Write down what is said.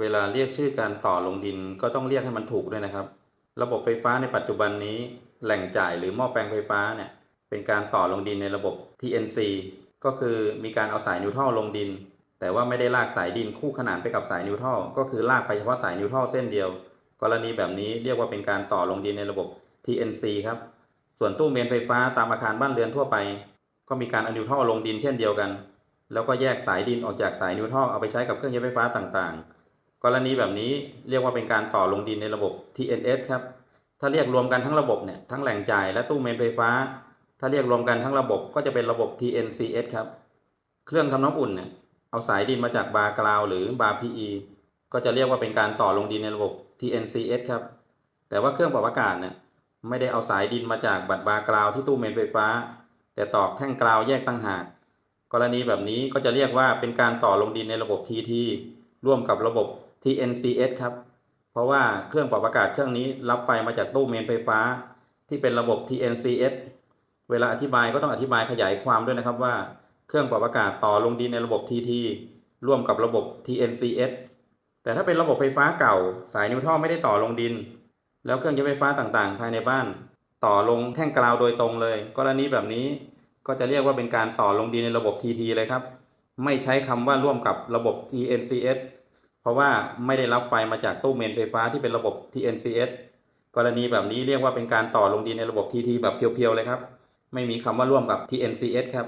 เวลาเรียกชื่อการต่อลงดินก็ต้องเรียกให้มันถูกด้วยนะครับ ระบบไฟฟ้าในปัจจุบันนี้แหล่งจ่ายหรือหม้อแปลงไฟฟ้าเนี่ยเป็นการต่อลงดินในระบบ TNC ก็คือมีการเอาสายนิวทรัลลงดิน แต่ว่าไม่ได้ลากสายดินคู่ขนานไปกับสายนิวทรัลก็คือลากไปเฉพาะสายนิวทรัลเส้นเดียว กรณีแบบนี้เรียกว่าเป็นการต่อลงดินในระบบ TNC ครับ ส่วนตู้เมนไฟฟ้าตามอาคารบ้านเรือนทั่วไป ก็มีการอนิวทรัลลงดินเช่นเดียวกัน แล้วก็แยกสายดินออกจากสายนิวทรัลเอาไปใช้กับเครื่องใช้ไฟฟ้าต่างๆ กรณีแบบนี้เรียกว่าเป็นการต่อลงดินในระบบ TNS ครับ ถ้าเรียกรวมกันทั้งระบบเนี่ยทั้งแหล่งจ่ายและตู้เมนไฟฟ้า ถ้าเรียกรวมกันทั้งระบบก็จะเป็นระบบ TNCS ครับ เครื่องทำน้ำอุ่นเนี่ยเอาสายดินมาจากบาร์กราวหรือบาร์ PE ก็จะเรียกว่าเป็นการต่อลงดินในระบบ TNCS ครับ แต่ว่าเครื่องปรับอากาศเนี่ยไม่ได้เอาสายดินมาจากบัตรบาร์กราวที่ตู้เมนไฟฟ้า แต่ตอกแท่งกราวแยกตั้งหาก กรณีแบบนี้ก็จะเรียกว่าเป็นการต่อลงดินในระบบ TT ร่วมกับระบบ TNCS ครับ เพราะว่าเครื่องปรับอากาศเครื่องนี้รับไฟมาจากตู้เมนไฟฟ้า ที่เป็นระบบ TNCS เวลาอธิบายก็ต้องอธิบายขยายความด้วยนะครับว่าเครื่องปรับอากาศต่อลงดินในระบบ TT ร่วมกับระบบ TNCS แต่ถ้าเป็นระบบไฟฟ้าเก่า สายนิวทรัลไม่ได้ต่อลงดิน แล้วเครื่องใช้ไฟฟ้าต่างๆ ภายในบ้าน ต่อลงแท่งกราวโดยตรงเลย กรณีแบบนี้ก็จะเรียกว่าเป็นการต่อลงดินในระบบ TT เลยครับ ไม่ใช้คำว่าร่วมกับระบบ TNCS เพราะว่าไม่ได้รับไฟมาจากตู้เมนไฟฟ้าที่เป็นระบบ TNCS กรณีแบบนี้เรียกว่าเป็นการต่อลงดินในระบบ TT แบบเพียวๆเลยครับ ไม่มีคำว่าร่วมกับ TNCS ครับ